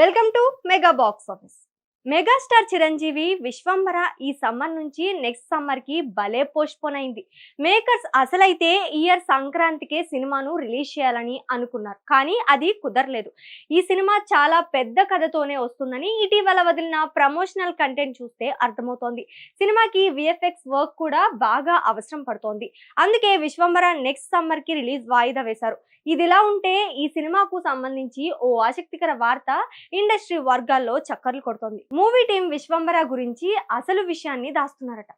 Welcome to mega box office megastar Chiranjeevi Vishwambhara ఈ summer నుంచి next సమ్మర్కి భలే పోస్ట్పోన్ అయింది. మేకర్స్ అసలైతే ఇయర్ సంక్రాంతికే సినిమాను రిలీజ్ చేయాలని అనుకున్నారు. కానీ అది కుదరలేదు. ఈ సినిమా చాలా పెద్ద కథతోనే వస్తుందని ఇటీవల వదిలిన ప్రమోషనల్ కంటెంట్ చూస్తే అర్థమవుతోంది. సినిమాకి విఎఫ్ఎక్స్ వర్క్ కూడా బాగా అవసరం పడుతోంది. అందుకే విశ్వంబర నెక్స్ట్ సమ్మర్కి రిలీజ్ వాయిదా వేశారు. ఇదిలా ఉంటే ఈ సినిమాకు సంబంధించి ఓ ఆసక్తికర వార్త ఇండస్ట్రీ వర్గాల్లో చక్కర్లు కొడుతోంది. మూవీ టీం విశ్వంబర గురించి అసలు విషయాన్ని దాస్తున్నారట.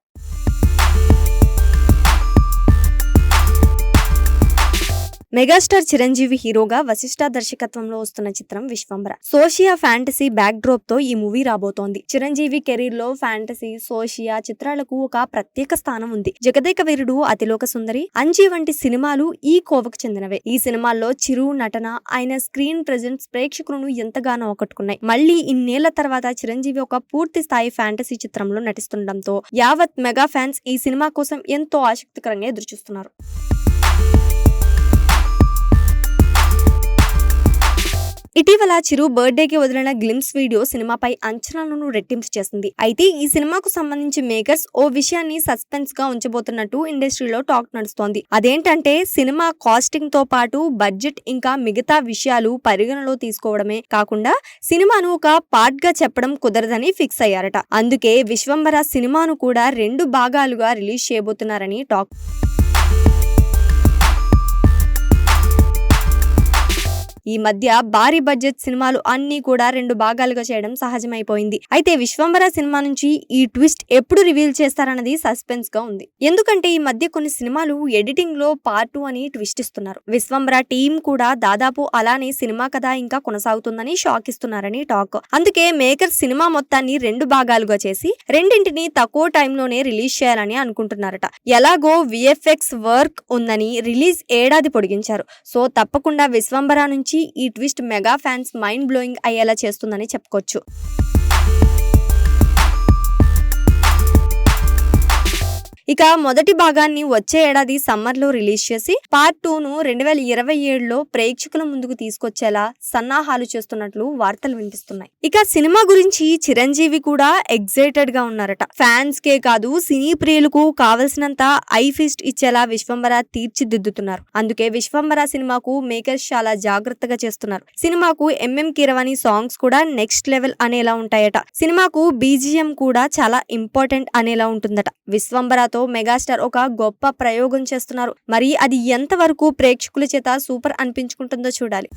మెగాస్టార్ చిరంజీవి హీరోగా వశిష్ఠ దర్శకత్వంలో వస్తున్న చిత్రం విశ్వంబర సోషియా ఫ్యాంటసీ బ్యాక్ డ్రాప్తో ఈ మూవీ రాబోతోంది. చిరంజీవి కెరీర్లో ఫ్యాంటసీ సోషియా చిత్రాలకు ఒక ప్రత్యేక స్థానం ఉంది. జగదేక వీరుడు అతిలోక సుందరి అంజీ వంటి సినిమాలు ఈ కోవకు చెందినవే. ఈ సినిమాల్లో చిరు నటన ఆయన స్క్రీన్ ప్రెజెన్స్ ప్రేక్షకులను ఎంతగానో ఆకట్టుకున్నాయి. మళ్ళీ ఇన్నేళ్ళ తర్వాత చిరంజీవి ఒక పూర్తి స్థాయి ఫ్యాంటసీ చిత్రంలో నటిస్తుండటంతో యావత్ మెగా ఫ్యాన్స్ ఈ సినిమా కోసం ఎంతో ఆసక్తికరంగా ఎదురుచూస్తున్నారు. ఇటీవల చిరు బర్త్డేకి వదిలిన గ్లిమ్స్ వీడియో సినిమాపై అంచనాలను రెట్టింపు చేసింది. అయితే ఈ సినిమాకు సంబంధించి మేకర్స్ ఓ విషయాన్ని సస్పెన్స్గా ఉంచబోతున్నట్టు ఇండస్ట్రీలో టాక్ నడుస్తోంది. అదేంటంటే సినిమా కాస్టింగ్తో పాటు బడ్జెట్ ఇంకా మిగతా విషయాలు పరిగణలో తీసుకోవడమే కాకుండా సినిమాను ఒక పార్ట్గా చెప్పడం కుదరదని ఫిక్స్ అయ్యారట. అందుకే విశ్వంబర సినిమాను కూడా రెండు భాగాలుగా రిలీజ్ చేయబోతున్నారని టాక్ ఈ మధ్య భారీ బడ్జెట్ సినిమాలు అన్ని కూడా రెండు భాగాలుగా చేయడం సహజమైపోయింది. అయితే విశ్వంబర సినిమా నుంచి ఈ ట్విస్ట్ ఎప్పుడు రివీల్ చేస్తారన్నది సస్పెన్స్గా ఉంది. ఎందుకంటే ఈ మధ్య కొన్ని సినిమాలు ఎడిటింగ్లో పార్ట్ టూ అని ట్విస్ట్ ఇస్తున్నారు విశ్వంబర టీం కూడా దాదాపు అలానే సినిమా కథ ఇంకా కొనసాగుతుందని షాక్ ఇస్తున్నారని టాక్. అందుకే మేకర్ సినిమా మొత్తాన్ని రెండు భాగాలుగా చేసి రెండింటిని తక్కువ టైంలోనే రిలీజ్ చేయాలని అనుకుంటున్నారట. ఎలాగో విఎఫ్ఎక్స్ వర్క్ ఉందని రిలీజ్ ఏడాది పొడిగించారు. సో తప్పకుండా విశ్వంబర నుంచి ఈ twist mega fans mind blowing అయ్యేలా చేస్తుందని చెప్పుకోవచ్చు. ఇక మొదటి భాగాన్ని వచ్చే ఏడాది సమ్మర్లో రిలీజ్ చేసి పార్ట్ టూ ను రెండు వేల ఇరవై ఏడులో ప్రేక్షకుల ముందుకు తీసుకొచ్చేలా సన్నాహాలు చేస్తున్నట్లు వార్తలు వినిపిస్తున్నాయి. ఇక సినిమా గురించి చిరంజీవి కూడా ఎగ్జైటెడ్గా ఉన్నారట. ఫ్యాన్స్ కే కాదు సినీ ప్రియులకు కావలసినంత ఐ ఫిస్ట్ ఇచ్చేలా విశ్వంబర తీర్చిదిద్దుతున్నారు. అందుకే విశ్వంబర సినిమాకు మేకర్స్ చాలా జాగ్రత్తగా చేస్తున్నారు. సినిమాకు ఎంఎం కీరవాణి సాంగ్స్ కూడా నెక్స్ట్ లెవెల్ అనేలా ఉంటాయట. సినిమాకు బీజిఎం కూడా చాలా ఇంపార్టెంట్ అనేలా ఉంటుందట. విశ్వంబరతో మెగాస్టార్ ఒక గొప్ప ప్రయోగం చేస్తున్నారు. మరి అది ఎంతవరకు ప్రేక్షకుల చేత సూపర్ అనిపించుకుంటుందో చూడాలి.